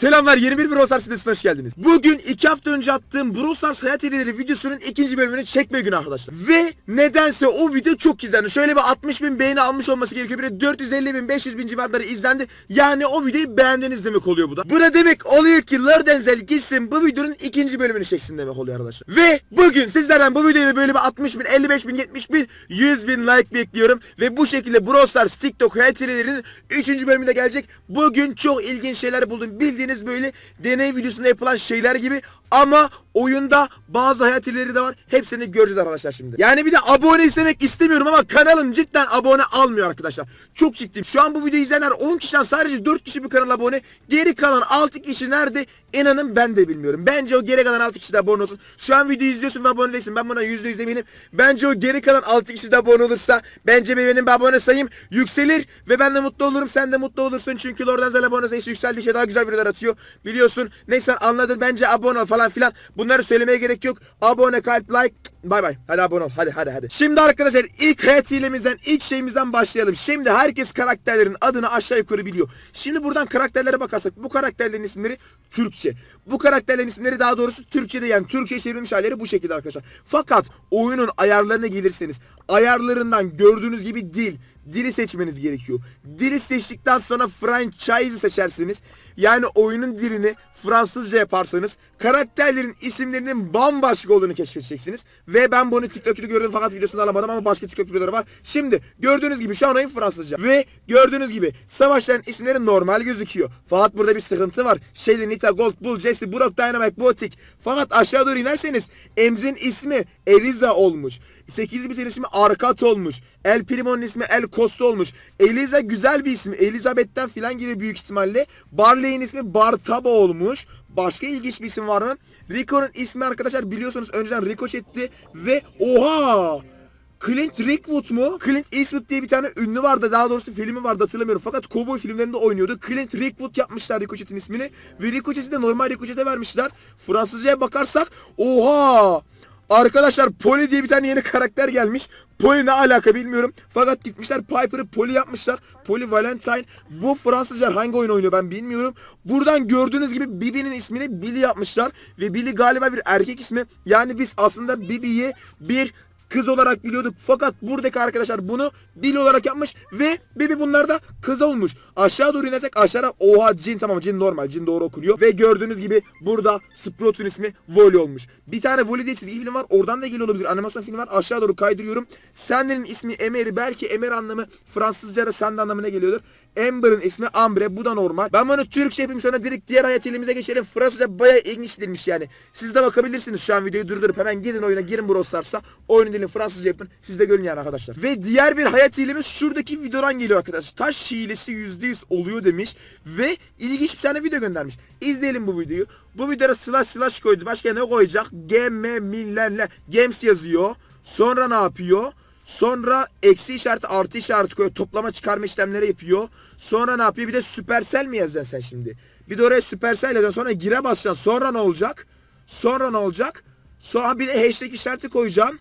Selamlar yeni bir Brawl Stars sitesine hoş geldiniz. Bugün iki hafta önce attığım Brawl Stars hayat hilleri videosunun ikinci bölümünü çekme günü arkadaşlar. Ve nedense o video çok izlendi. Şöyle bir 60 bin beğeni almış olması gerekiyor. Bir de 450 bin 500 bin civarları izlendi. Yani o videoyu beğendiniz demek oluyor bu da. Bu da demek oluyor ki Lord Denzel gitsin bu videonun ikinci bölümünü çeksin demek oluyor arkadaşlar. Ve bugün sizlerden bu videoda böyle bir 60 bin 55 bin 70 bin 100 bin like bekliyorum. Ve bu şekilde Brawl Stars TikTok hayat hillerinin 3. bölümünde gelecek. Bugün çok ilginç şeyler buldum. Bildiğiniz böyle deney videosunda yapılan şeyler gibi ama oyunda bazı hayat hilleri de var. Hepsini göreceğiz arkadaşlar şimdi. Yani bir de abone istemek istemiyorum ama kanalım cidden abone almıyor arkadaşlar. Çok ciddiyim. Şu an bu videoyu izleyenler 10 kişiden sadece 4 kişi bir kanala abone. Geri kalan 6 kişi nerede? İnanın ben de bilmiyorum. Bence o geri kalan 6 kişi de abone olsun. Şu an videoyu izliyorsun ve abone değilsin. Ben buna %100 eminim. Bence o geri kalan 6 kişi de abone olursa bence benim bir abone sayım yükselir ve ben de mutlu olurum. Sen de mutlu olursun. Çünkü Lord'dan Zel abone sayısı yükseldikçe daha güzel videolar atıyor. Biliyorsun. Neyse anladın. Bence abone ol falan filan. Bunları söylemeye gerek yok. Abone, kalp, like. Bay bay. Hadi abone ol. Hadi hadi hadi. Şimdi arkadaşlar ilk hilemizden, ilk şeyimizden başlayalım. Şimdi herkes karakterlerin adını aşağı yukarı biliyor. Şimdi buradan karakterlere bakarsak bu karakterlerin isimleri Türkçe. Bu karakterlerin isimleri daha doğrusu Türkçe'de yani Türkçe çevrilmiş halleri bu şekilde arkadaşlar. Fakat oyunun ayarlarına gelirseniz ayarlarından gördüğünüz gibi dil, dili seçmeniz gerekiyor. Dili seçtikten sonra franchise'ı seçersiniz. Yani oyunun dilini Fransızca yaparsanız karakterlerin isimlerinin bambaşka olduğunu keşfedeceksiniz. Ve ben bunu TikTok'ta gördüm fakat videosunu alamadım ama başka TikTok videoları var. Şimdi gördüğünüz gibi şu an oyun Fransızca. Ve gördüğünüz gibi savaşların isimleri normal gözüküyor. Fakat burada bir sıkıntı var. Shelly, Nita, Gold, Bull, Jesse, Brock, Dynamite, Botik. Fakat aşağı doğru inerseniz Emz'in ismi Eliza olmuş. 8 biten ismi Arkat olmuş. El Primo'nun ismi El Costa olmuş. Eliza güzel bir isim. Elizabeth'ten filan gibi büyük ihtimalle. Barley'in ismi Bartaba olmuş. Başka ilginç bir isim var mı? Rico'nun ismi arkadaşlar biliyorsunuz önceden Ricochet'ti ve oha! Clint Eastwood mu? Clint Eastwood diye bir tane ünlü vardı. Daha doğrusu filmi vardı hatırlamıyorum. Fakat Cowboy filmlerinde oynuyordu. Clint Eastwood yapmışlar Ricochet'in ismini. Ve Ricochet'i de normal Ricochet'e vermişler. Fransızcaya bakarsak oha! Arkadaşlar Polly diye bir tane yeni karakter gelmiş. Polly ne alaka bilmiyorum. Fakat gitmişler Piper'ı Polly yapmışlar. Polly Valentine. Bu Fransızlar hangi oyun oynuyor ben bilmiyorum. Buradan gördüğünüz gibi Bibi'nin ismini Billy yapmışlar. Ve Billy galiba bir erkek ismi. Yani biz aslında Bibi'yi bir kız olarak biliyorduk. Fakat buradaki arkadaşlar bunu Billy olarak yapmış ve Bibi bunlar da kız olmuş. Aşağı doğru inersek aşağıda oha cin tamam cin normal cin doğru okunuyor. Ve gördüğünüz gibi burada Sprout'un ismi Volley olmuş. Bir tane Volley diye çizgi film var. Oradan da geliyor olabilir. Animasyon filmi var. Aşağı doğru kaydırıyorum. Sandy'nin ismi Emery. Belki Emer anlamı Fransızca'da Sandy anlamına geliyordur. Amber'ın ismi Ambre. Bu da normal. Ben bunu Türkçe yapayım sonra direkt diğer hayat elimize geçelim. Fransızca bayağı ilginç dilmiş yani. Siz de bakabilirsiniz şu an videoyu durdurup hemen gidin oyuna girin Brawl Stars'a. Oyunun dilini Fransızca yapın. Siz de görün yani arkadaşlar. Ve diğer bir hayat hilemiz şuradaki videodan geliyor arkadaşlar. Taş hilesi %100 oluyor demiş. Ve ilginç bir tane video göndermiş. İzleyelim bu videoyu. Bu videoda slash slash koydu. Başka ne koyacak? Gemme millenle. Games yazıyor. Sonra ne yapıyor? Sonra eksi işareti artı işareti koyuyor. Toplama çıkarma işlemleri yapıyor. Sonra ne yapıyor? Bir de Supercell mi yazacaksın sen şimdi? Bir de oraya Supercell yazacaksın. Sonra gire basacaksın. Sonra ne olacak? Sonra ne olacak? Sonra bir de hashtag işareti koyacaksın.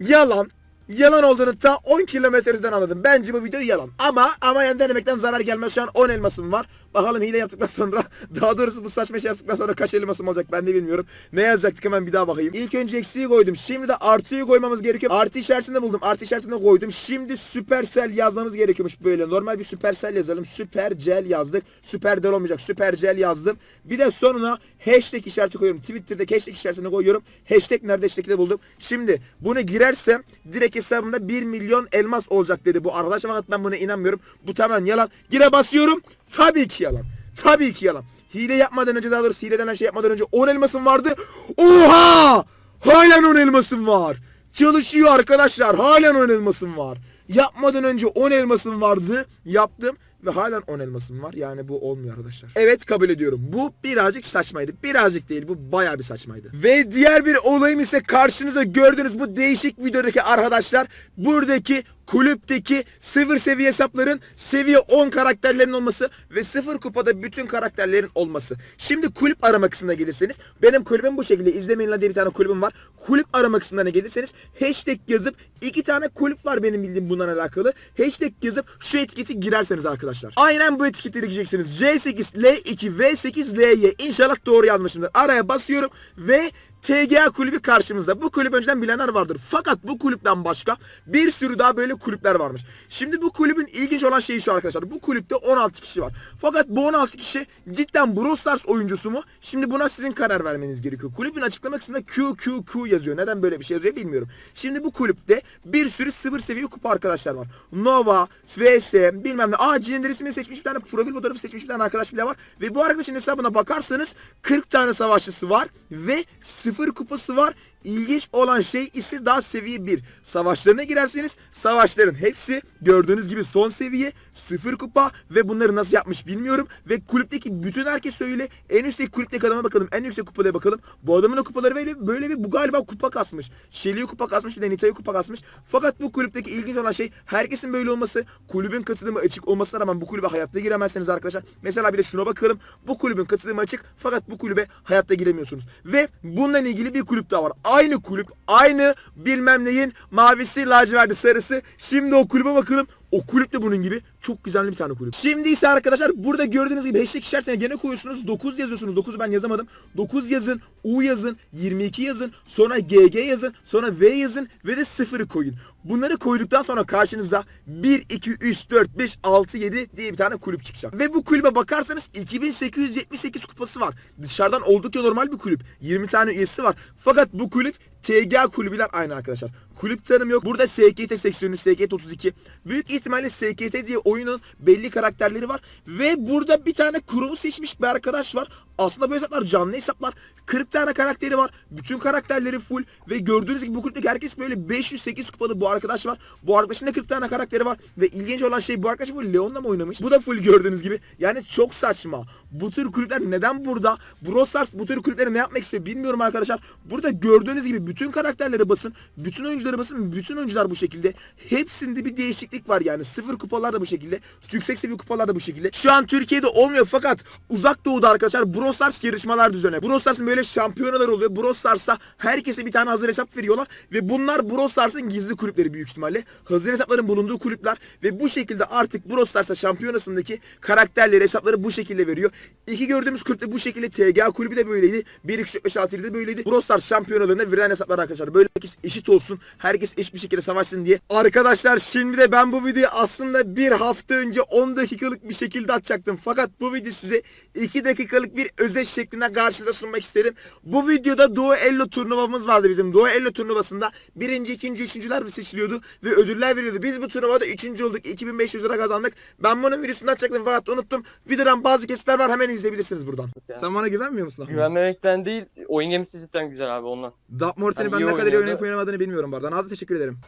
Yalan. Yalan olduğunu ta 10 kilometreden anladım. Bence bu video yalan. Ama ama yani denemekten zarar gelmez. Şu an 10 elmasım var. Bakalım hile yaptıktan sonra daha doğrusu bu saçma şey yaptıktan sonra kaç elmasım olacak ben de bilmiyorum. Ne yazacaktık hemen bir daha bakayım. İlk önce eksiği koydum. Şimdi de artıyı koymamız gerekiyor. Artı işaretini buldum. Artı işaretini koydum. Şimdi Supercell yazmamız gerekiyormuş böyle. Normal bir Supercell yazalım. Supercell yazdık. Supercell olmayacak. Supercell yazdım. Bir de sonuna hashtag işareti koyuyorum. Twitter'daki hashtag işaretini koyuyorum. Hashtag nerede hashtag'i de buldum. Şimdi bunu girersem direkt hesabımda 1 milyon elmas olacak dedi bu arkadaş. Fakat ben buna inanmıyorum. Bu tamamen yalan. Gire basıyorum. Tabii ki yalan. Tabii ki yalan. Hile yapmadan önce daha doğrusu hile denen şey yapmadan önce 10 elmasım vardı. Oha! Halen 10 elmasım var. Çalışıyor arkadaşlar. Halen 10 elmasım var. Yapmadan önce 10 elmasım vardı. Yaptım ve halen 10 elmasım var. Yani bu olmuyor arkadaşlar. Evet kabul ediyorum. Bu birazcık saçmaydı. Birazcık değil. Bu bayağı bir saçmaydı. Ve diğer bir olayım ise karşınıza gördüğünüz bu değişik videodaki arkadaşlar buradaki kulüpteki sıfır seviye hesapların seviye 10 karakterlerin olması ve sıfır kupada bütün karakterlerin olması. Şimdi kulüp arama kısmına gelirseniz benim kulübüm bu şekilde izlemeyin diye bir tane kulübüm var. Kulüp arama kısmına gelirseniz hashtag yazıp iki tane kulüp var benim bildiğim bundan alakalı. Hashtag yazıp şu etiketi girerseniz arkadaşlar. Aynen bu etiketleri gireceksiniz. J8, L2, V8, LY. İnşallah doğru yazmışımdır. Araya basıyorum ve TGA kulübü karşımızda. Bu kulüp önceden bilenler vardır. Fakat bu kulüpten başka bir sürü daha böyle kulüpler varmış. Şimdi bu kulübün ilginç olan şeyi şu arkadaşlar. Bu kulüpte 16 kişi var. Fakat bu 16 kişi cidden Brawl Stars oyuncusu mu? Şimdi buna sizin karar vermeniz gerekiyor. Kulübün açıklama kısmında QQQ yazıyor. Neden böyle bir şey yazıyor bilmiyorum. Şimdi bu kulüpte bir sürü sıfır seviye kupa arkadaşlar var. Nova, VS, bilmem ne. Aa Cin'in resmini seçmiş bir tane profil fotoğrafı seçmiş bir tane arkadaş bile var. Ve bu arkadaşın hesabına bakarsanız 40 tane savaşçısı var ve sıfır kupası var. İlginç olan şey ise daha seviye 1. Savaşlarına girerseniz savaşların hepsi gördüğünüz gibi son seviye sıfır kupa ve bunları nasıl yapmış bilmiyorum. Ve kulüpteki bütün herkes öyle. En üstteki kulüpteki adama bakalım. En yüksek kupada bakalım. Bu adamın da kupaları böyle, böyle bir bu galiba kupa kasmış. Shelly'ye kupa kasmış bir de Nita'ya kupa kasmış. Fakat bu kulüpteki ilginç olan şey herkesin böyle olması. Kulübün katılımı açık olmasına rağmen bu kulübe hayatta giremezseniz arkadaşlar. Mesela bir de şuna bakalım. Bu kulübün katılımı açık fakat bu kulübe hayatta giremiyorsunuz. Ve bununla ilgili bir kulüp daha var. Aynı kulüp, aynı bilmem neyin mavisi, laciverti, sarısı. Şimdi o kulübe bakalım. O kulüp de bunun gibi çok güzel bir tane kulüp. Şimdi ise arkadaşlar burada gördüğünüz gibi hashtag işaretine gene koyuyorsunuz. 9 yazıyorsunuz. 9'u ben yazamadım. 9 yazın, U yazın, 22 yazın, sonra GG yazın, sonra V yazın ve de 0'ı koyun. Bunları koyduktan sonra karşınıza 1, 2, 3, 4, 5, 6, 7 diye bir tane kulüp çıkacak. Ve bu kulübe bakarsanız 2878 kupası var. Dışarıdan oldukça normal bir kulüp. 20 tane üyesi var. Fakat bu kulüp TGA kulübüler aynı arkadaşlar. Kulüp tanım yok. Burada SKT seksiyonu, SKT 32. Büyük ihtimalle SKT diye oyunun belli karakterleri var. Ve burada bir tane kurumu seçmiş bir arkadaş var. Aslında bu hesaplar canlı hesaplar. 40 tane karakteri var. Bütün karakterleri full. Ve gördüğünüz gibi bu kulüpteki herkes böyle 508 kupalı bu arkadaş var. Bu arkadaşın da 40 tane karakteri var. Ve ilginç olan şey bu arkadaş full Leon'la mı oynamış? Bu da full gördüğünüz gibi. Yani çok saçma. Bu tür kulüpler neden burada? Brawl Stars bu tür kulüplere ne yapmak istiyor bilmiyorum arkadaşlar. Burada gördüğünüz gibi bütün karakterlere basın. Bütün oyunculara basın. Bütün oyuncular bu şekilde. Hepsinde bir değişiklik var yani. Sıfır kupalar da bu şekilde. Yüksek seviye kupalar da bu şekilde. Şu an Türkiye'de olmuyor fakat uzak doğuda arkadaşlar Brawl yarışmalar düzenliyor. Brawl böyle şampiyonalar oluyor. Brawl Stars'ta herkese bir tane hazır hesap veriyorlar. Ve bunlar Brawl gizli kulüpleri büyük ihtimalle. Hazır hesapların bulunduğu kulüpler. Ve bu şekilde artık Brawl şampiyonasındaki karakterleri hesapları bu şekilde veriyor. İki gördüğümüz kulüp de bu şekilde TGA kulübü de böyleydi. 1 2 3 5 6 7 de böyleydi. Brawl şampiyonalarına verilen hesaplar arkadaşlar. Böyle herkes eşit olsun. Herkes eşit bir şekilde savaşsın diye. Arkadaşlar şimdi de ben bu videoyu aslında bir hafta önce 10 dakikalık bir şekilde atacaktım. Fakat bu video size 2 dakikalık bir özet şeklinde karşınıza sunmak isterim. Bu videoda Doğu Ello turnuvamız vardı bizim. Doğu Ello turnuvasında birinci, ikinci, üçüncüler seçiliyordu ve ödüller veriyordu. Biz bu turnuvada üçüncü olduk. 2500 lira kazandık. Ben bunun videosunu atacaktım fakat unuttum. Videodan bazı kesitler var hemen izleyebilirsiniz buradan. Ya. Sen bana güvenmiyor musun Ahmet? Güvenmemekten değil, oyun gemisi cidden güzel abi ondan. Dark Morten'i Yani ben ne kadar iyi oynayıp oynamadığını bilmiyorum bu arada. Nazlı teşekkür ederim.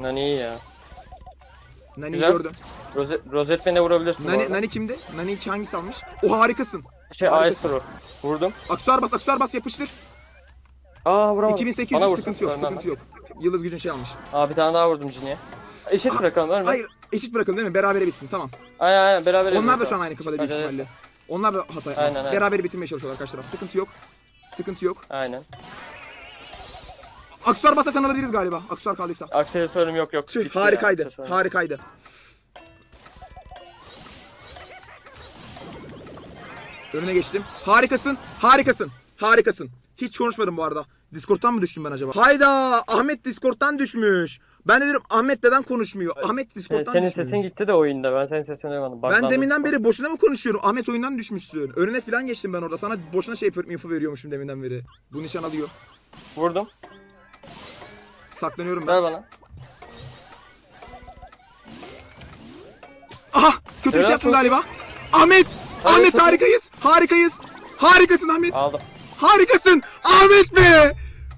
Nani iyi ya. Nani Güzel. gördüm. Rozet, Rozetmen'e vurabilirsin Nani. Nani kimdi? Nani hangisi almış? O harikasın. Şey. Aesro. Vurdum. Aksuar bas, aksuar bas yapıştır. Aa vuramadım. 2800 Bana vursun. sıkıntı yok, sıkıntı ben. yok. Yıldız gücün şey almış. Aa bir tane daha vurdum Cini'ye. Eşit bırakalım ölme. Hayır, eşit bırakın değil mi? Berabere bitsin, tamam. Aynen aynen beraber Onlar da şu an aynı kafada büyük Acele ihtimalle. Onlar da hata. Aynen, aynen. Beraber bitirmeye çalışıyorlar karşı taraf. Sıkıntı yok. Sıkıntı yok. Aynen. Aksuar basa sen alabiliriz galiba. Aksuar kaldıysa. Aksesuarım yok yok. Tüh, Bitti ya, harikaydı. aksesuarım. Harikaydı. Önüne geçtim. Harikasın. Harikasın. Harikasın. Hiç konuşmadım bu arada. Discord'dan mı düştüm ben acaba? Hayda! Ahmet Discord'dan düşmüş. Ben de diyorum Ahmet neden konuşmuyor? Ahmet Ee, Discord'dan Senin düşmüş. sesin gitti de oyunda. Ben senin sesini duymadım. Ben Bug'dan deminden beri boşuna mı konuşuyorum? Ahmet oyundan düşmüşsün. Önüne falan geçtim ben orada. Sana boşuna şey yapıyorum, info veriyormuşum deminden beri. Bu nişan alıyor. Vurdum. Saklanıyorum ben. Ver bana. Aha! Kötü bir şey yaptım galiba. Ahmet! Ahmet harikayız. Harikayız. Harikasın Ahmet. Aldım. Harikasın. Ahmet be.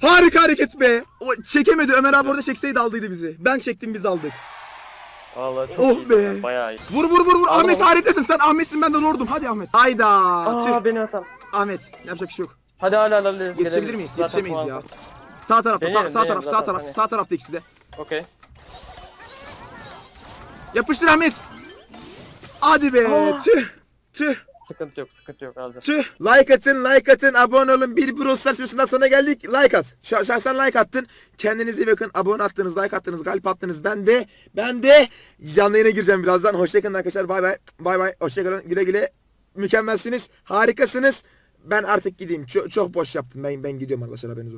Harika hareket be. O çekemedi. Ömer abi orada çekseydi aldıydı bizi. Ben çektim biz aldık. Vallahi çok Oh iyiydi be. ya, Bayağı iyi. Vur vur vur vur. Ahmet harikasın. Sen Ahmet'sin ben de lordum. Hadi Ahmet. Hayda. Aa Tüh. beni atam. Ahmet. Yapacak bir şey yok. Hadi hala alabiliriz. Yetişebilir miyiz? Zaten Yetişemeyiz puan ya. Sağ tarafta, sağ, Deneyelim, sağ deneyelim taraf, sağ zaten, taraf, deneyelim. sağ tarafta ikisi de. Okey. Yapıştır Ahmet. Hadi be. Aa. Tüh. Tüh. Sıkıntı yok sıkıntı yok alacağım. Tüh. Like atın, like atın, abone olun. Bir Brawl Stars videosundan sonra geldik. Like at. Şah şahsen like attın. Kendinize iyi bakın. Abone attınız, like attınız, kalp attınız. Ben de, ben de canlı yayına gireceğim birazdan. Hoşçakalın arkadaşlar. Bay bay. Bay bay. Hoşçakalın. Güle güle. Mükemmelsiniz. Harikasınız. Ben artık gideyim. Çok, çok boş yaptım. Ben ben gidiyorum arkadaşlar haberiniz olsun.